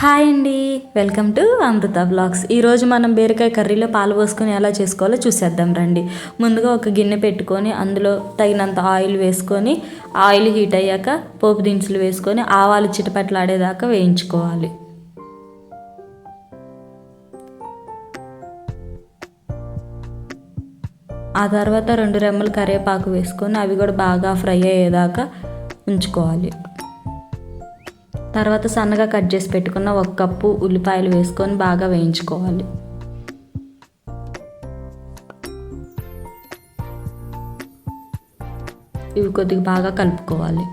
Hi అండి. Welcome to Amrutha blogs. ఈరోజు మనం బీరకాయ కర్రీలో పాలు పోసుకొని ఎలా చేసుకోవాలో చూసేద్దాం రండి. ముందుగా ఒక గిన్నె పెట్టుకొని అందులో తగినంత ఆయిల్ వేసుకొని ఆయిల్ హీట్ అయ్యాక పోపు దినుసులు వేసుకొని ఆవాలు చిటపట్లాడేదాకా వేయించుకోవాలి. ఆ తర్వాత రెండు రెమ్మలు కరివేపాకు వేసుకొని అవి కూడా బాగా ఫ్రై అయ్యేదాకా ఉంచుకోవాలి. తర్వాత సన్నగా కట్ చేసి పెట్టుకున్న ఒక కప్పు ఉల్లిపాయలు వేసుకొని బాగా వేయించుకోవాలి. ఇవి కొద్దిగా బాగా కలుపుకోవాలి.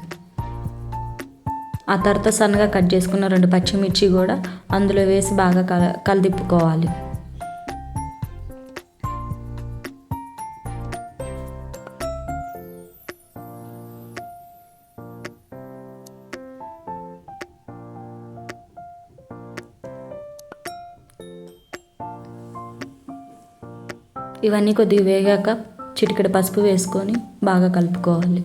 ఆ తర్వాత సన్నగా కట్ చేసుకున్న రెండు పచ్చిమిర్చి కూడా అందులో వేసి బాగా కల కలిదిప్పుకోవాలి. ఇవన్నీ కొద్దిగా వేగాక చిటికెడు పసుపు వేసుకొని బాగా కలుపుకోవాలి.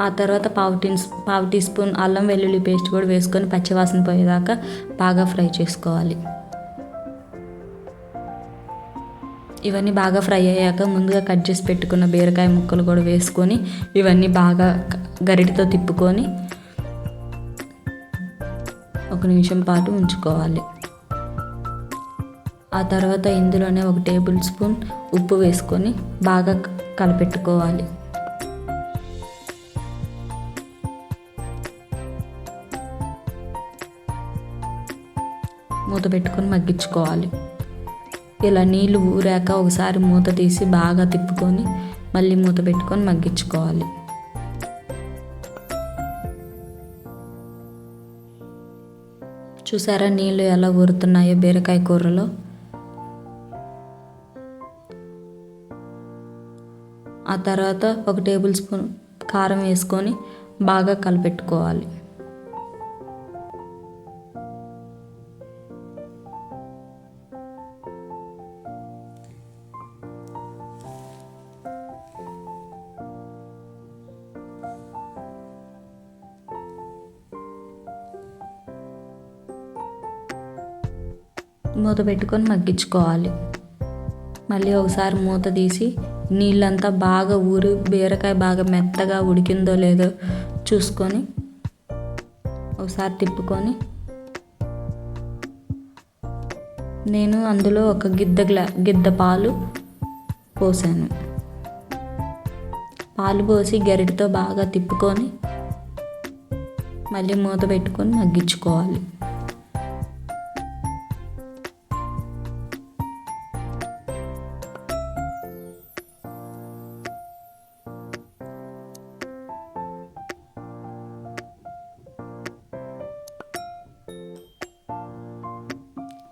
ఆ తర్వాత పావు టీ పావు టీ స్పూన్ అల్లం వెల్లుల్లి పేస్ట్ కూడా వేసుకొని పచ్చివాసన పోయేదాకా బాగా ఫ్రై చేసుకోవాలి. ఇవన్నీ బాగా ఫ్రై అయ్యాక ముందుగా కట్ చేసి పెట్టుకున్న బీరకాయ ముక్కలు కూడా వేసుకొని ఇవన్నీ బాగా గరిటితో తిప్పుకొని ఒక నిమిషం పాటు ఉంచుకోవాలి. ఆ తర్వాత ఇందులోనే ఒక టేబుల్ స్పూన్ ఉప్పు వేసుకొని బాగా కలపెట్టుకోవాలి. మూత పెట్టుకొని మగ్గించుకోవాలి. ఇలా నీళ్ళు ఊరాక ఒకసారి మూత తీసి బాగా తిప్పుకొని మళ్ళీ మూత పెట్టుకొని మగ్గించుకోవాలి. చూసారా నీళ్ళు ఎలా ఊరుతున్నాయో బీరకాయ కూరలో? ఆ తర్వాత ఒక టేబుల్ స్పూన్ కారం వేసుకొని బాగా కలిపెట్టుకోవాలి. మూత పెట్టుకొని మగ్గించుకోవాలి. మళ్ళీ ఒకసారి మూత తీసి నీళ్ళంతా బాగా ఊరి బీరకాయ బాగా మెత్తగా ఉడికిందో లేదో చూసుకొని ఒకసారి తిప్పుకొని నేను అందులో ఒక గిద్ద గ్లా గిద్ద పాలు పోసాను. పాలు పోసి గరిటతో బాగా తిప్పుకొని మళ్ళీ మూత పెట్టుకొని మగ్గించుకోవాలి.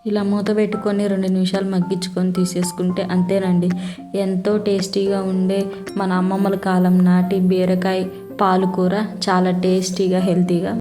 ఇలా మూత పెట్టుకొని రెండు నిమిషాలు మగ్గించుకొని తీసేసుకుంటే అంతేనండి. ఎంతో టేస్టీగా ఉండే మన అమ్మమ్మల కాలం నాటి బీరకాయ పాలకూర చాలా టేస్టీగా హెల్తీగా.